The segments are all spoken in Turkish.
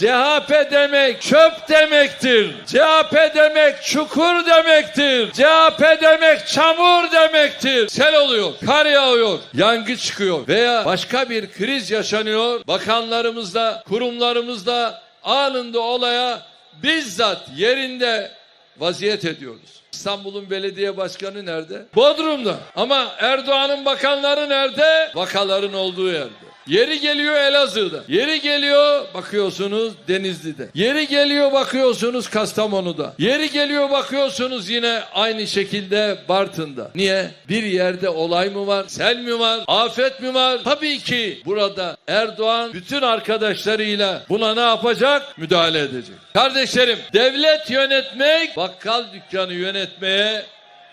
CHP demek çöp demektir. CHP demek çukur demektir. CHP demek çamur demektir. Sel oluyor, kar yağıyor, yangı çıkıyor veya başka bir kriz yaşanıyor. Bakanlarımızla, kurumlarımızla anında olaya bizzat yerinde vaziyet ediyoruz. İstanbul'un belediye başkanı nerede? Bodrum'da. Ama Erdoğan'ın bakanları nerede? Vakaların olduğu yerde. Yeri geliyor Elazığ'da. Yeri geliyor bakıyorsunuz Denizli'de. Yeri geliyor bakıyorsunuz Kastamonu'da. Yeri geliyor bakıyorsunuz yine aynı şekilde Bartın'da. Niye? Bir yerde olay mı var? Sel mi var? Afet mi var? Tabii ki burada Erdoğan bütün arkadaşlarıyla buna ne yapacak? Müdahale edecek. Kardeşlerim devlet yönetmek bakkal dükkanı yönetmeye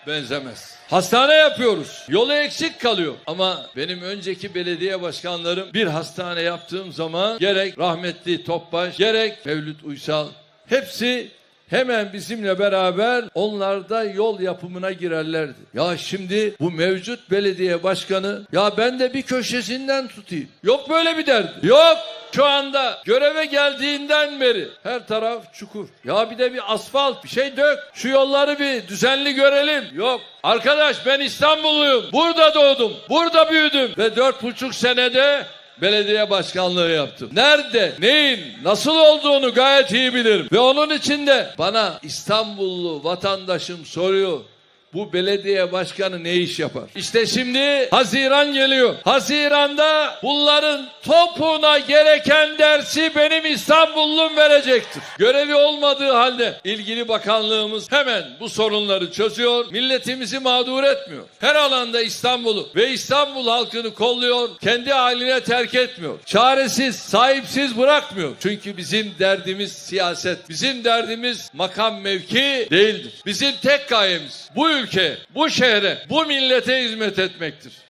benzemez. Hastane yapıyoruz. Yolu eksik kalıyor. Ama benim önceki belediye başkanlarım bir hastane yaptığım zaman gerek rahmetli Topbaş, gerek Mevlüt Uysal hepsi hemen bizimle beraber onlar da yol yapımına girerlerdi. Ya şimdi bu mevcut belediye başkanı ya ben de bir köşesinden tutayım. Yok böyle bir derdi. Yok. Şu anda göreve geldiğinden beri her taraf çukur. Ya bir de bir asfalt bir şey dök. Şu yolları bir düzenli görelim. Yok. Arkadaş ben İstanbulluyum. Burada doğdum. Burada büyüdüm. Ve dört buçuk senede belediye başkanlığı yaptım. Nerede, neyin, nasıl olduğunu gayet iyi bilirim. Ve onun için de bana İstanbullu vatandaşım soruyor. Bu belediye başkanı ne iş yapar? İşte şimdi Haziran geliyor. Haziranda bunların topuna gereken dersi benim İstanbullum verecektir. Görevi olmadığı halde ilgili bakanlığımız hemen bu sorunları çözüyor. Milletimizi mağdur etmiyor. Her alanda İstanbul'u ve İstanbul halkını kolluyor. Kendi haline terk etmiyor. Çaresiz, sahipsiz bırakmıyor. Çünkü bizim derdimiz siyaset. Bizim derdimiz makam mevki değildir. Bizim tek gayemiz bu ülke, bu şehre, bu millete hizmet etmektir.